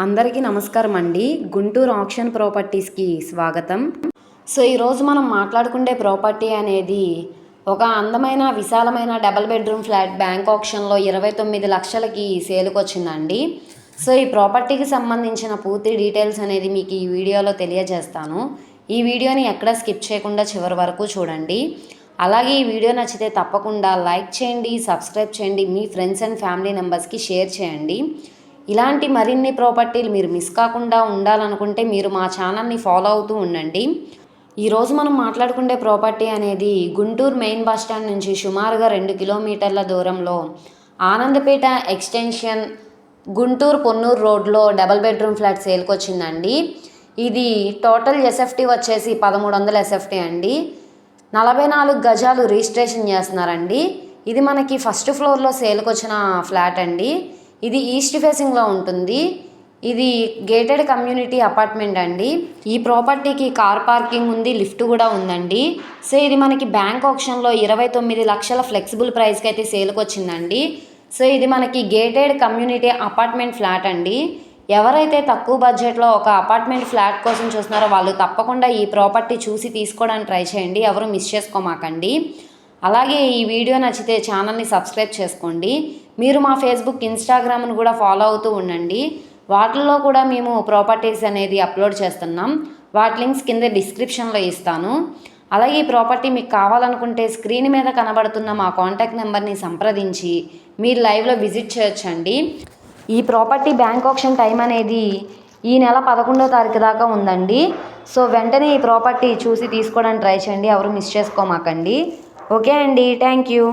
అందరికీ నమస్కారం అండి. గుంటూరు ఆక్షన్ ప్రాపర్టీస్కి స్వాగతం. సో ఈరోజు మనం మాట్లాడుకునే ప్రాపర్టీ అనేది ఒక అందమైన విశాలమైన డబల్ బెడ్రూమ్ ఫ్లాట్ బ్యాంక్ ఆప్షన్లో ఇరవై తొమ్మిది లక్షలకి సేలుకొచ్చిందండి. సో ఈ ప్రాపర్టీకి సంబంధించిన పూర్తి డీటెయిల్స్ అనేది మీకు ఈ వీడియోలో తెలియజేస్తాను. ఈ వీడియోని ఎక్కడ స్కిప్ చేయకుండా చివరి వరకు చూడండి. అలాగే ఈ వీడియో నచ్చితే తప్పకుండా లైక్ చేయండి సబ్స్క్రైబ్ చేయండి మీ ఫ్రెండ్స్ అండ్ ఫ్యామిలీ మెంబర్స్కి షేర్ చేయండి. ఇలాంటి మరిన్ని ప్రాపర్టీలు మీరు మిస్ కాకుండా ఉండాలనుకుంటే మీరు మా ఛానల్ని ఫాలో అవుతూ ఉండండి. ఈరోజు మనం మాట్లాడుకునే ప్రాపర్టీ అనేది గుంటూరు మెయిన్ బస్ స్టాండ్ నుంచి సుమారుగా రెండు కిలోమీటర్ల దూరంలో ఆనందపేట ఎక్స్టెన్షన్ గుంటూరు పొన్నూరు రోడ్లో డబల్ బెడ్రూమ్ ఫ్లాట్ సేల్కి వచ్చిందండి ఇది టోటల్ ఎస్ఎఫ్టీ వచ్చేసి పదమూడు వందల ఎస్ఎఫ్టీ అండి. నలభై నాలుగు గజాలు రిజిస్ట్రేషన్ చేస్తున్నారండి. ఇది మనకి ఫస్ట్ ఫ్లోర్లో సేల్కి వచ్చిన ఫ్లాట్ అండి. ఇది ఈస్ట్ ఫేసింగ్లో ఉంటుంది. ఇది గేటెడ్ కమ్యూనిటీ అపార్ట్మెంట్ అండి. ఈ ప్రాపర్టీకి కార్ పార్కింగ్ ఉంది లిఫ్ట్ కూడా ఉందండి. సో ఇది మనకి బ్యాంక్ ఆప్షన్లో ఇరవై తొమ్మిది లక్షల ఫ్లెక్సిబుల్ ప్రైస్కి అయితే సేల్కి వచ్చిందండి. సో ఇది మనకి గేటెడ్ కమ్యూనిటీ అపార్ట్మెంట్ ఫ్లాట్ అండి. ఎవరైతే తక్కువ బడ్జెట్లో ఒక అపార్ట్మెంట్ ఫ్లాట్ కోసం చూస్తున్నారో వాళ్ళు తప్పకుండా ఈ ప్రాపర్టీ చూసి తీసుకోవడానికి ట్రై చేయండి. ఎవరు మిస్ చేసుకోమాకండి. అలాగే ఈ వీడియో నచ్చితే ఛానల్ని సబ్స్క్రైబ్ చేసుకోండి. మీరు మా ఫేస్బుక్ ఇన్స్టాగ్రామ్ను కూడా ఫాలో అవుతూ ఉండండి. వాటిల్లో కూడా మేము ప్రాపర్టీస్ అనేది అప్లోడ్ చేస్తున్నాం. వాటి లింక్స్ కింద డిస్క్రిప్షన్లో ఇస్తాను. అలాగే ఈ ప్రాపర్టీ మీకు కావాలనుకుంటే స్క్రీన్ మీద కనబడుతున్న మా కాంటాక్ట్ నెంబర్ని సంప్రదించి మీరు లైవ్లో విజిట్ చేయొచ్చండి. ఈ ప్రాపర్టీ బ్యాంక్ ఆప్షన్ టైం అనేది ఈ నెల పదకొండో తారీఖు దాకా ఉందండి. సో వెంటనే ఈ ప్రాపర్టీ చూసి తీసుకోవడానికి ట్రై చేయండి. ఎవరు మిస్ చేసుకోమాకండి. ఓకే అండి. Thank you